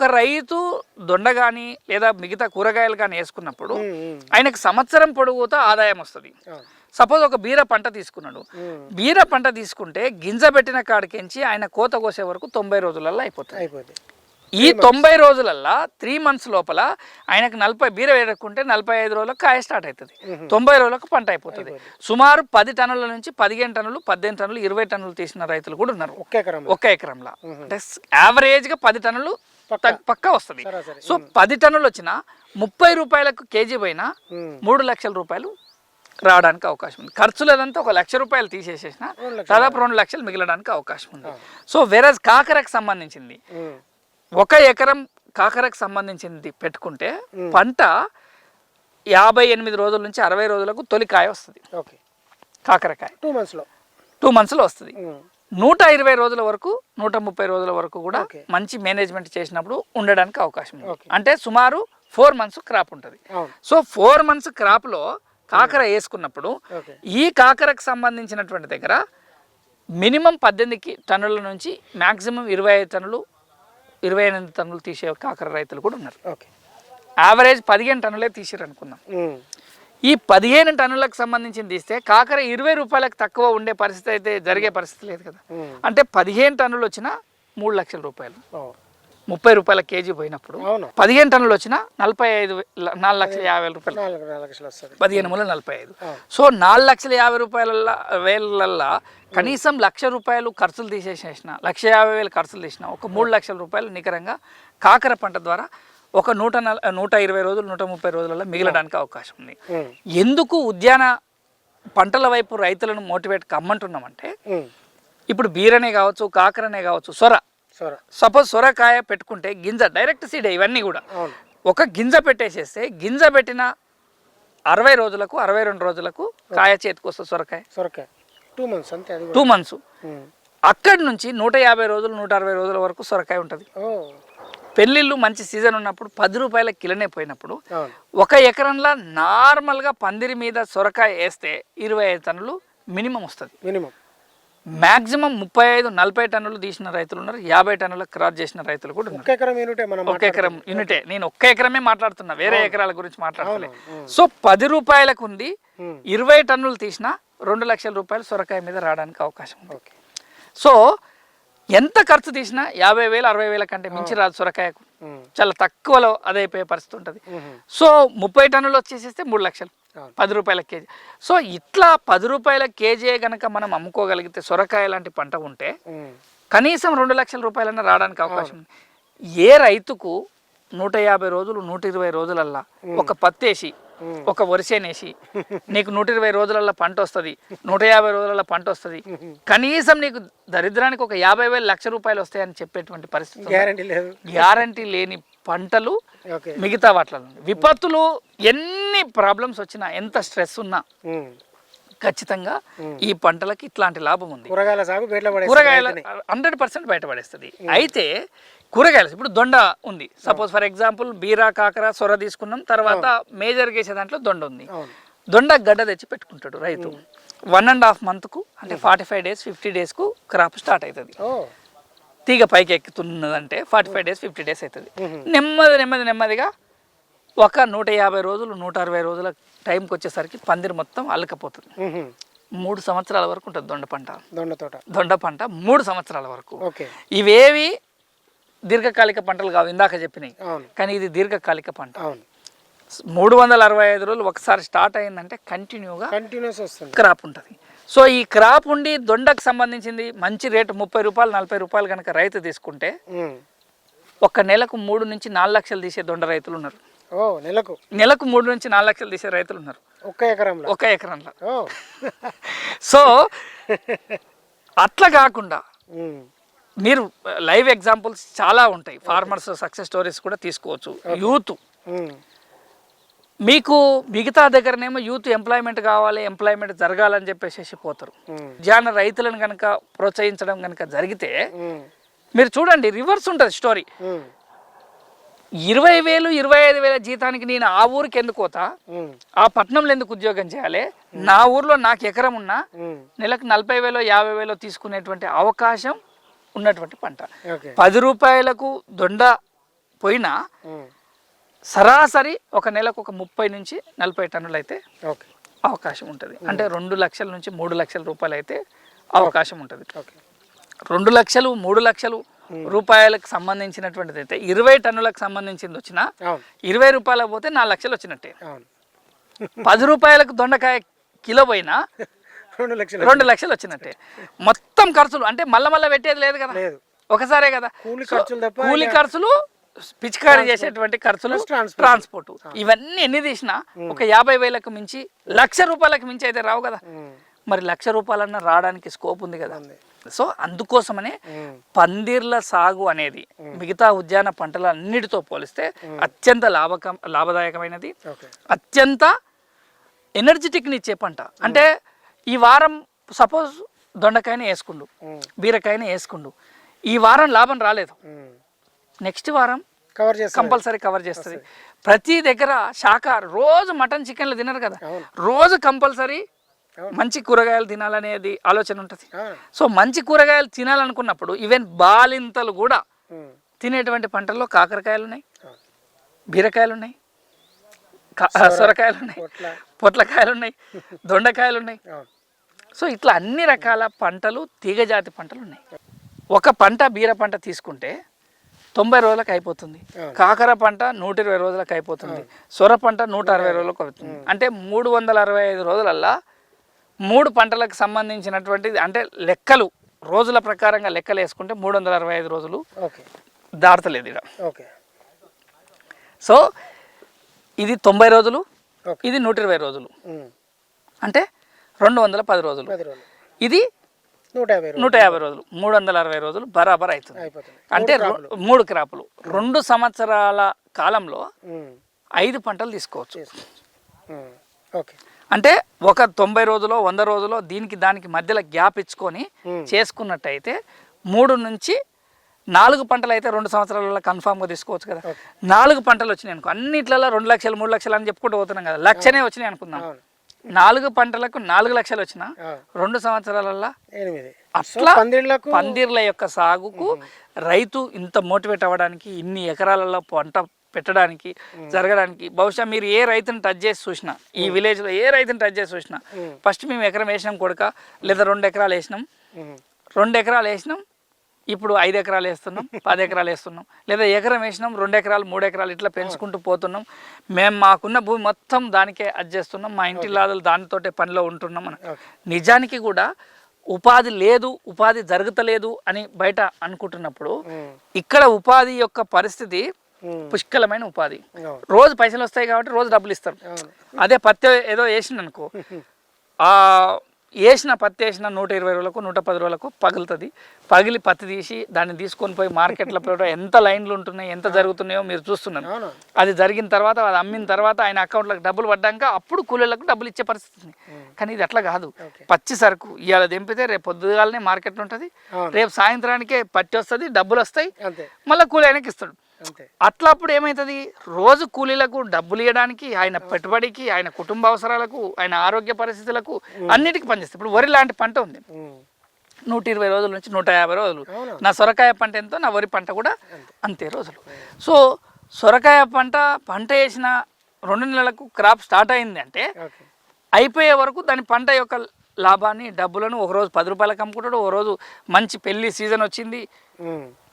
ఒక రైతు దొండ కానీ లేదా మిగతా కూరగాయలు కానీ వేసుకున్నప్పుడు. ఆయనకు సంవత్సరం పొడుగుతో ఆదాయం వస్తుంది. సపోజ్ ఒక బీర పంట తీసుకున్నాడు. బీర పంట తీసుకుంటే గింజ పెట్టిన కాడికించి ఆయన కోత కోసే వరకు తొంభై రోజులలో అయిపోతుంది. ఈ తొంభై రోజులల్లా త్రీ మంత్స్ లోపల ఆయనకు నలభై బీర వేడుకుంటే నలభై ఐదు రోజులకు కాయ స్టార్ట్ అవుతుంది తొంభై రోజులకు పంట అయిపోతుంది. సుమారు పది టన్నుల నుంచి పదిహేను టన్నులు పద్దెనిమిది టన్నులు ఇరవై టన్నులు తీసిన రైతులు కూడా ఉన్నారు. ఒక్క ఎకరం ఒక్క ఎకరంలో. అంటే యావరేజ్గా పది టన్నులు పక్కా. వస్తుంది. సో పది టన్నులు వచ్చిన ముప్పై రూపాయలకు కేజీ పోయినా. మూడు లక్షల రూపాయలు రావడానికి అవకాశం ఉంది. ఖర్చులేదంతా ఒక లక్ష రూపాయలు తీసేసేసిన. దాదాపు రెండు లక్షలు మిగలడానికి అవకాశం ఉంది. సో వెరజ్ కాకరకు సంబంధించింది. ఒక ఎకరం కాకరకు సంబంధించింది పెట్టుకుంటే పంట యాభై ఎనిమిది రోజుల నుంచి అరవై రోజులకు తొలి కాయ వస్తుంది. ఓకే. కాకరకాయ. టూ మంత్స్లో టూ మంత్స్లో వస్తుంది. నూట ఇరవై రోజుల వరకు నూట ముప్పై రోజుల వరకు కూడా. మంచి మేనేజ్మెంట్ చేసినప్పుడు ఉండడానికి అవకాశం ఉంది. అంటే సుమారు ఫోర్ మంత్స్ క్రాప్ ఉంటుంది. సో ఫోర్ మంత్స్ క్రాప్లో కాకర వేసుకున్నప్పుడు ఈ కాకరకు సంబంధించినటువంటి దగ్గర మినిమం పద్దెనిమిది టన్నుల నుంచి మ్యాక్సిమం ఇరవై ఐదు టన్నులు ఇరవై ఎనిమిది టన్నులు తీసే కాకర రైతులు కూడా ఉన్నారు. ఓకే. యావరేజ్ పదిహేను టన్నులే తీసిరు అనుకుందాం ఉమ్. ఈ పదిహేను టన్నులకు సంబంధించి తీస్తే కాకర ఇరవై రూపాయలకు తక్కువ ఉండే పరిస్థితి అయితే జరిగే పరిస్థితి లేదు కదా. అంటే పదిహేను టన్నులు వచ్చినా మూడు లక్షల రూపాయలు. ముప్పై రూపాయల కేజీ పోయినప్పుడు పదిహేను టన్నులు వచ్చినా నలభై ఐదు నాలుగు లక్షల యాభై రూపాయలు. పదిహేను మూల నలభై ఐదు. సో నాలుగు లక్షల యాభై రూపాయల వేలల్లా కనీసం లక్ష రూపాయలు ఖర్చులు తీసేసేసిన లక్ష యాభై వేలు ఖర్చులు తీసిన ఒక మూడు లక్షల రూపాయలు నికరంగా కాకర పంట ద్వారా ఒక నూట నల నూట ఇరవై రోజులు నూట ముప్పై రోజులలో మిగలడానికి అవకాశం ఉంది. ఎందుకు ఉద్యాన పంటల వైపు రైతులను మోటివేట్ కమ్మంటున్నామంటే. ఇప్పుడు బీరనే కావచ్చు కాకరనే కావచ్చు సొర. సరే. సపోజ్ సొరకాయ పెట్టుకుంటే గింజ డైరెక్ట్ సీడ్ ఇవన్నీ కూడా. ఒక గింజ పెట్టేసేస్తే గింజ పెట్టిన అరవై రోజులకు అరవై రెండు రోజులకు కాయ చేతికి వస్తుంది సొరకాయ. సొరకాయ. టూ మంత్స్ అంతే టూ మంత్స్. అక్కడి నుంచి నూట యాభై రోజులు నూట అరవై రోజుల వరకు సొరకాయ ఉంటుంది. పెళ్ళిళ్ళు మంచి సీజన్ ఉన్నప్పుడు పది రూపాయల కిలోనే పోయినప్పుడు ఒక ఎకరంలో నార్మల్గా పందిరి మీద సొరకాయ వేస్తే ఇరవై ఐదు టన్నులు మినిమం వస్తుంది. మినిమం. మ్యాక్సిమం ముప్పై ఐదు నలభై టన్నులు తీసిన రైతులు ఉన్నారు యాభై టన్నుల క్రాస్ చేసిన రైతులు కూడా ఒక్క ఎకరం యూనిటే మనం ఒక ఎకరం యూనిటే. నేను ఒక్క ఎకరమే మాట్లాడుతున్నా వేరే ఎకరాల గురించి మాట్లాడలే. సో పది రూపాయలకు ఉంది. ఇరవై టన్నులు తీసినా రెండు లక్షల రూపాయలు సొరకాయ మీద రావడానికి అవకాశం ఉంది. సో ఎంత ఖర్చు తీసినా యాభై వేలు అరవై వేల కంటే మించి రాదు సొరకాయకు. చాలా తక్కువలో అదైపోయే పరిస్థితి ఉంటుంది. సో ముప్పై టన్నులు వచ్చేసేస్తే మూడు లక్షలు. పది రూపాయల కేజీ సో ఇట్లా పది రూపాయల కేజీ గనక మనం అమ్ముకోగలిగితే సొరకాయ లాంటి పంట ఉంటే. కనీసం రెండు లక్షల రూపాయలన్నా రావడానికి అవకాశం ఉంది ఏ రైతుకు నూట యాభై రోజులు నూట ఇరవై రోజులల్లా ఒక పత్తేసి. ఒక వరిసేనేసి. నీకు నూట ఇరవై రోజులల్లో పంట వస్తుంది నూట యాభై రోజులలో పంట వస్తుంది కనీసం నీకు దరిద్రానికి ఒక యాభై వేలు లక్ష రూపాయలు వస్తాయని చెప్పేటువంటి పరిస్థితి గ్యారంటీ లేదు. గ్యారంటీ లేని పంటలు మిగతా వాటిలో. విపత్తులు ఎన్ని ప్రాబ్లమ్స్ వచ్చినా ఎంత స్ట్రెస్ ఉన్నా. ఖచ్చితంగా ఈ పంటలకి ఇట్లాంటి లాభం ఉంది. కూరగాయల సాగు కూరగాయల హండ్రెడ్ పర్సెంట్ బయటపడేస్తుంది అయితే కూరగాయలు ఇప్పుడు దొండ ఉంది. సపోజ్ ఫర్ ఎగ్జాంపుల్ బీరా కాకర సొర తీసుకున్నాం తర్వాత మేజర్ వేసే దాంట్లో దొండ ఉంది. దొండ గడ్డ తెచ్చి పెట్టుకుంటాడు రైతు. వన్ అండ్ హాఫ్ మంత్కు అంటే ఫార్టీ ఫైవ్ డేస్ ఫిఫ్టీ డేస్కు క్రాప్ స్టార్ట్ అవుతుంది తీగ పైకి ఎక్కుతున్నదంటే forty five days fifty days అవుతుంది నెమ్మది నెమ్మది నెమ్మదిగా ఒక నూట యాభై రోజులు నూట అరవై రోజుల టైంకి వచ్చేసరికి పందిరి మొత్తం అల్లకపోతుంది. మూడు సంవత్సరాల వరకు ఉంటుంది దొండ పంట. దొండ తోట. దొండ పంట మూడు సంవత్సరాల వరకు. ఓకే. ఇవేవి దీర్ఘకాలిక పంటలు కావు ఇందాక చెప్పినాయి కానీ ఇది దీర్ఘకాలిక పంట. మూడు వందల అరవై ఐదు రోజులు ఒకసారి స్టార్ట్ అయిందంటే కంటిన్యూగా కంటిన్యూస్ వస్తుంది. క్రాప్ ఉంటుంది. సో ఈ క్రాప్ ఉండి దొండకు సంబంధించింది మంచి రేటు ముప్పై రూపాయలు నలభై రూపాయలు కనుక రైతు తీసుకుంటే. ఒక్క నెలకు మూడు నుంచి నాలుగు లక్షలు తీసే దొండ రైతులు ఉన్నారు. ఓ నెలకు? నెలకు మూడు నుంచి నాలుగు లక్షలు తీసే రైతులు ఉన్నారు. ఒక్క ఎకరంలో? ఒక ఎకరంలో. ఓ. సో అట్లా కాకుండా. మీరు లైవ్ ఎగ్జాంపుల్స్ చాలా ఉంటాయి. ఫార్మర్స్ సక్సెస్ స్టోరీస్ కూడా తీసుకోవచ్చు. యూత్. మీకు మిగతా దగ్గరనేమో యూత్ ఎంప్లాయ్మెంట్ కావాలి ఎంప్లాయ్మెంట్ జరగాలని చెప్పేసి పోతారు. జాన రైతులను కనుక ప్రోత్సహించడం కనుక జరిగితే. మీరు చూడండి రివర్స్ ఉంటుంది స్టోరీ. ఇరవై వేలు ఇరవై ఐదు వేల జీతానికి నేను ఆ ఊరికి ఎందుకు పోతా. ఆ పట్టణంలో ఎందుకు ఉద్యోగం చేయాలి? నా ఊర్లో నాకు ఎకరం ఉన్నా. నెలకు నలభై వేలో యాభై వేలో తీసుకునేటువంటి అవకాశం ఉన్నటువంటి పంట. పది రూపాయలకు దొండ పోయినా. సరాసరి ఒక నెలకు ఒక ముప్పై నుంచి నలభై టన్నులు అయితే అవకాశం ఉంటుంది. అంటే రెండు లక్షల నుంచి మూడు లక్షల రూపాయలు అయితే అవకాశం ఉంటుంది. రెండు లక్షలు మూడు లక్షలు రూపాయలకు సంబంధించినటువంటిది అయితే ఇరవై టన్నులకు సంబంధించింది వచ్చినా ఇరవై రూపాయలకు పోతే నాలుగు లక్షలు వచ్చినట్టే. పది రూపాయలకు దొండకాయ కిలో పోయినా రెండు లక్షలు రెండు లక్షలు వచ్చినట్టే. మొత్తం ఖర్చులు అంటే మళ్ళా మళ్ళీ పెట్టేది లేదు కదా. ఒకసారే కదా. కూలి ఖర్చులు కూలి ఖర్చులు పిచికారీ చేసేటువంటి ఖర్చులు. ట్రాన్స్పోర్ట్ ఇవన్నీ ఎన్ని తీసినా ఒక యాభై వేలకు మించి లక్ష రూపాయలకు మించి అయితే రావు కదా. మరి లక్ష రూపాయలన్నా రావడానికి స్కోప్ ఉంది కదా. సో అందుకోసమనే. పందిర్ల సాగు అనేది మిగతా ఉద్యాన పంటల అన్నిటితో పోలిస్తే అత్యంత లాభకం లాభదాయకమైనది అత్యంత ఎనర్జెటిక్ని ఇచ్చే పంట అంటే ఈ వారం సపోజ్ దొండకాయని వేసుకుండు. బీరకాయని వేసుకుండు ఈ వారం లాభం రాలేదు. నెక్స్ట్ వారం కవర్ చేస్తాం కంపల్సరీ కవర్ చేస్తుంది ప్రతి దగ్గర శాఖ రోజు మటన్ చికెన్లు తినరు కదా. రోజు కంపల్సరీ. మంచి కూరగాయలు తినాలనేది ఆలోచన ఉంటుంది. సో మంచి కూరగాయలు తినాలనుకున్నప్పుడు ఈవెన్ బాలింతలు కూడా. తినేటువంటి పంటల్లో కాకరకాయలు ఉన్నాయి. బీరకాయలు ఉన్నాయి సొరకాయలు ఉన్నాయి పొట్ల. పొట్లకాయలు ఉన్నాయి దొండకాయలు ఉన్నాయి సో ఇట్లా అన్ని రకాల పంటలు తీగజాతి పంటలు ఉన్నాయి ఒక పంట బీర పంట తీసుకుంటే తొంభై రోజులకు అయిపోతుంది. కాకర పంట నూట ఇరవై రోజులకు అయిపోతుంది. సొర పంట నూట అరవై రోజులకు అవుతుంది. అంటే మూడు వందల అరవై ఐదు రోజులల్లా మూడు పంటలకు సంబంధించినటువంటి అంటే లెక్కలు రోజుల ప్రకారంగా లెక్కలు వేసుకుంటే మూడు వందల అరవై ఐదు రోజులు ఓకే. దాటలేదు ఇక. ఓకే. సో ఇది తొంభై రోజులు ఇది నూట ఇరవై రోజులు. అంటే రెండు వందల పది రోజులు. ఇది నూట యాభై రోజులు. నూట యాభై రోజులు. మూడు వందల అరవై రోజులు బరాబర్ అవుతుంది. అంటే మూడు క్రాపులు. రెండు సంవత్సరాల కాలంలో. ఐదు పంటలు తీసుకోవచ్చు. ఓకే. అంటే ఒక తొంభై రోజులో వంద రోజులో దీనికి దానికి మధ్యలో గ్యాప్ ఇచ్చుకొని. చేసుకున్నట్టయితే మూడు నుంచి నాలుగు పంటలు అయితే రెండు సంవత్సరాలలో కన్ఫామ్గా తీసుకోవచ్చు కదా. నాలుగు పంటలు వచ్చినాయి అనుకో అన్నిట్లలో రెండు లక్షలు మూడు లక్షలు అని చెప్పుకుంటూ పోతున్నాం కదా. లక్షనే వచ్చినాయి అనుకుందాం. నాలుగు పంటలకు నాలుగు లక్షలు వచ్చినా. రెండు సంవత్సరాలల్లో అట్లా పందిర్ల యొక్క సాగుకు రైతు ఇంత మోటివేట్ అవ్వడానికి ఇన్ని ఎకరాలలో పంట పెట్టడానికి జరగడానికి. బహుశా మీరు ఏ రైతుని టచ్ చేసి చూసినా ఈ విలేజ్లో ఏ రైతుని టచ్ చేసి చూసినా. ఫస్ట్ మేము ఎకరం వేసినాం కొడుక లేదా రెండు ఎకరాలు వేసినాం. రెండు ఎకరాలు వేసినాం ఇప్పుడు ఐదు ఎకరాలు వేస్తున్నాం పది ఎకరాలు వేస్తున్నాం. లేదా ఎకరం వేసినాం రెండు ఎకరాలు మూడు ఎకరాలు ఇట్లా పెంచుకుంటూ పోతున్నాం. మేము మాకున్న భూమి మొత్తం దానికే అడ్జేస్తున్నాం మా ఇంటి లాదలు దానితోటే పనిలో ఉంటున్నాం అని. నిజానికి కూడా ఉపాధి లేదు ఉపాధి జరుగుతలేదు అని బయట అనుకుంటున్నప్పుడు. ఇక్కడ ఉపాధి యొక్క పరిస్థితి. పుష్కలమైన ఉపాధి. రోజు పైసలు వస్తాయి కాబట్టి రోజు డబ్బులు ఇస్తారు. అదే పత్తి ఏదో వేసింది అనుకో ఆ వేసిన పత్తి వేసిన నూట ఇరవై రోజులకు నూట పది రోజులకు పగులుతుంది. పగిలి పత్తి తీసి దాన్ని తీసుకొని పోయి మార్కెట్లో ఎంత లైన్లు ఉంటున్నాయి ఎంత జరుగుతున్నాయో మీరు చూస్తున్నారు. అది జరిగిన తర్వాత అది అమ్మిన తర్వాత ఆయన అకౌంట్లకు డబ్బులు పడ్డాక అప్పుడు కూలీలకు డబ్బులు ఇచ్చే పరిస్థితి కానీ ఇది అట్లా కాదు. పచ్చి సరుకు ఇవాళ దింపితే రేపు పొద్దుగాలనే మార్కెట్ ఉంటుంది. రేపు సాయంత్రానికే పత్తి వస్తుంది డబ్బులు వస్తాయి. మళ్ళీ కూలి ఆయనకి ఇస్తాడు. అట్లా అప్పుడు ఏమవుతుంది రోజు కూలీలకు డబ్బులు ఇవ్వడానికి ఆయన పెట్టుబడికి ఆయన కుటుంబ అవసరాలకు ఆయన ఆరోగ్య పరిస్థితులకు అన్నిటికీ పనిచేస్తుంది ఇప్పుడు వరి లాంటి పంట ఉంది. నూట ఇరవై రోజుల నుంచి నూట యాభై రోజులు. నా సొరకాయ పంట ఎంతో నా వరి పంట కూడా అంతే. రోజులు. సో సొరకాయ పంట పంట వేసిన రెండు నెలలకు క్రాప్ స్టార్ట్ అయింది అంటే అయిపోయే వరకు దాని పంట యొక్క లాభాన్ని డబ్బులను ఒక రోజు పది రూపాయలకు అమ్ముకుంటాడు ఒక రోజు మంచి పెళ్ళి సీజన్ వచ్చింది.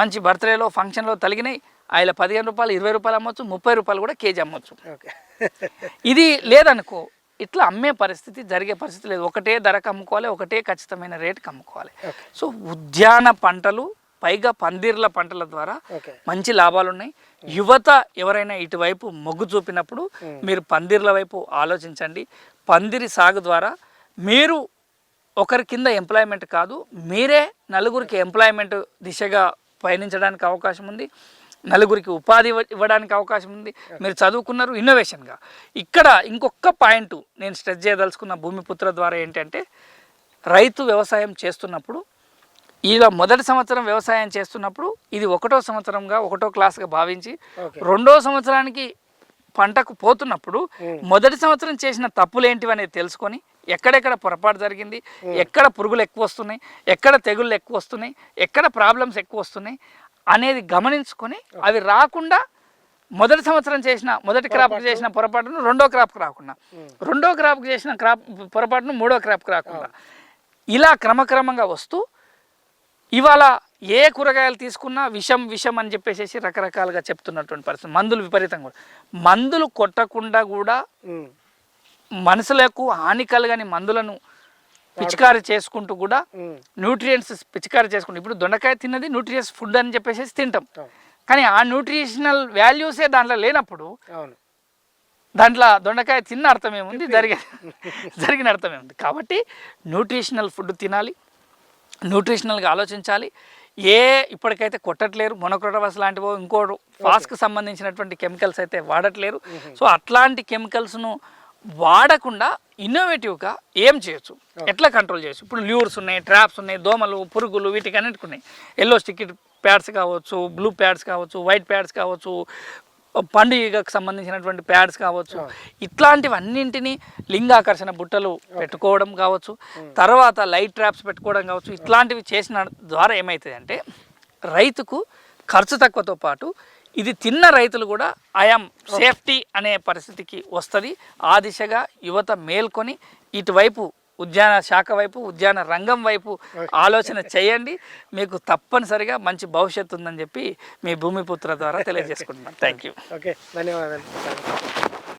మంచి బర్త్డేలో ఫంక్షన్లో తలిగినాయి. ఆయన పదిహేను రూపాయలు ఇరవై రూపాయలు అమ్మొచ్చు ముప్పై రూపాయలు కూడా కేజీ అమ్మొచ్చు. ఇది లేదనుకో ఇట్లా అమ్మే పరిస్థితి జరిగే పరిస్థితి లేదు. ఒకటే ధరకు అమ్ముకోవాలి ఒకటే ఖచ్చితమైన రేటుకి అమ్ముకోవాలి. సో ఉద్యాన పంటలు పైగా పందిర్ల పంటల ద్వారా మంచి లాభాలు ఉన్నాయి యువత ఎవరైనా ఇటువైపు మొగ్గు చూపినప్పుడు మీరు పందిర్ల వైపు ఆలోచించండి. పందిరి సాగు ద్వారా మీరు ఒకరి కింద ఎంప్లాయ్మెంట్ కాదు మీరే నలుగురికి ఎంప్లాయ్మెంట్ దిశగా పయనించడానికి అవకాశం ఉంది. నలుగురికి ఉపాధి ఇవ్వ- ఇవ్వడానికి అవకాశం ఉంది. మీరు చదువుకున్నారు ఇన్నోవేషన్గా ఇక్కడ ఇంకొక పాయింట్ నేను స్ట్రెస్ చేయదలుచుకున్న భూమిపుత్ర ద్వారా ఏంటంటే రైతు వ్యవసాయం చేస్తున్నప్పుడు ఇలా మొదటి సంవత్సరం వ్యవసాయం చేస్తున్నప్పుడు ఇది ఒకటో సంవత్సరంగా ఒకటో క్లాస్గా భావించి రెండో సంవత్సరానికి పంటకు పోతున్నప్పుడు మొదటి సంవత్సరం చేసిన తప్పులు ఏంటివి అనేది తెలుసుకొని ఎక్కడెక్కడ పొరపాటు జరిగింది ఎక్కడ పురుగులు ఎక్కువ వస్తున్నాయి ఎక్కడ తెగుళ్ళు ఎక్కువ వస్తున్నాయి ఎక్కడ ప్రాబ్లమ్స్ ఎక్కువ వస్తున్నాయి అనేది గమనించుకొని అవి రాకుండా మొదటి సంవత్సరం చేసిన మొదటి క్రాప్కి చేసిన పొరపాటును రెండో క్రాప్కి రాకుండా. రెండో క్రాప్కి చేసిన క్రాప్ పొరపాటును మూడో క్రాప్కి రాకుండా. ఇలా క్రమక్రమంగా వస్తూ ఇవాళ ఏ కూరగాయలు తీసుకున్నా విషం విషం అని చెప్పేసి రకరకాలుగా చెప్తున్నటువంటి పరిస్థితి. మందులు విపరీతంగా కూడా. మందులు కొట్టకుండా కూడా. మనుషులకు హాని కలగని మందులను పిచికారి చేసుకుంటూ కూడా ఉమ్. న్యూట్రియంట్స్ పిచికారి చేసుకుంటూ. ఇప్పుడు దొండకాయ తిన్నది న్యూట్రియంట్స్ ఫుడ్ అని చెప్పేసి తింటాం. కానీ ఆ న్యూట్రిషనల్ వాల్యూసే దాంట్లో లేనప్పుడు దాంట్లో దొండకాయ తిన్న అర్థం ఏముంది? జరిగే జరిగిన అర్థం ఏముంది? కాబట్టి న్యూట్రిషనల్ ఫుడ్ తినాలి. న్యూట్రిషనల్గా ఆలోచించాలి. ఏ ఇప్పటికైతే కొట్టట్లేరు మొనక్రోటవస్ లాంటివో ఇంకో ఫాస్కి సంబంధించినటువంటి కెమికల్స్ అయితే వాడట్లేరు. సో అట్లాంటి కెమికల్స్ను వాడకుండా ఇన్నోవేటివ్గా ఏం చేయొచ్చు? ఎట్లా కంట్రోల్ చేయొచ్చు? ఇప్పుడు ల్యూర్స్ ఉన్నాయి ట్రాప్స్ ఉన్నాయి దోమలు పురుగులు వీటికి అన్నిటికి ఉన్నాయి. ఎల్లో స్టిక్ ప్యాడ్స్ కావచ్చు బ్లూ ప్యాడ్స్ కావచ్చు వైట్ ప్యాడ్స్ కావచ్చు పండుగకు సంబంధించినటువంటి ప్యాడ్స్ కావచ్చు. ఇట్లాంటివన్నింటినీ లింగాకర్షణ బుట్టలు పెట్టుకోవడం కావచ్చు. తర్వాత లైట్ ట్రాప్స్ పెట్టుకోవడం కావచ్చు. ఇట్లాంటివి చేసిన ద్వారా ఏమవుతుంది అంటే రైతుకు ఖర్చు తక్కువతో పాటు ఇది తిన్న రైతులు కూడా ఐఎమ్ సేఫ్టీ అనే పరిస్థితికి వస్తుంది. ఆ దిశగా యువత మేల్కొని ఇటువైపు ఉద్యాన శాఖ వైపు ఉద్యాన రంగం వైపు ఆలోచన చేయండి. మీకు తప్పనిసరిగా మంచి భవిష్యత్తు ఉందని చెప్పి మీ భూమిపుత్ర ద్వారా తెలియజేసుకుంటున్నాను థ్యాంక్ యూ ఓకే ధన్యవాదాలు.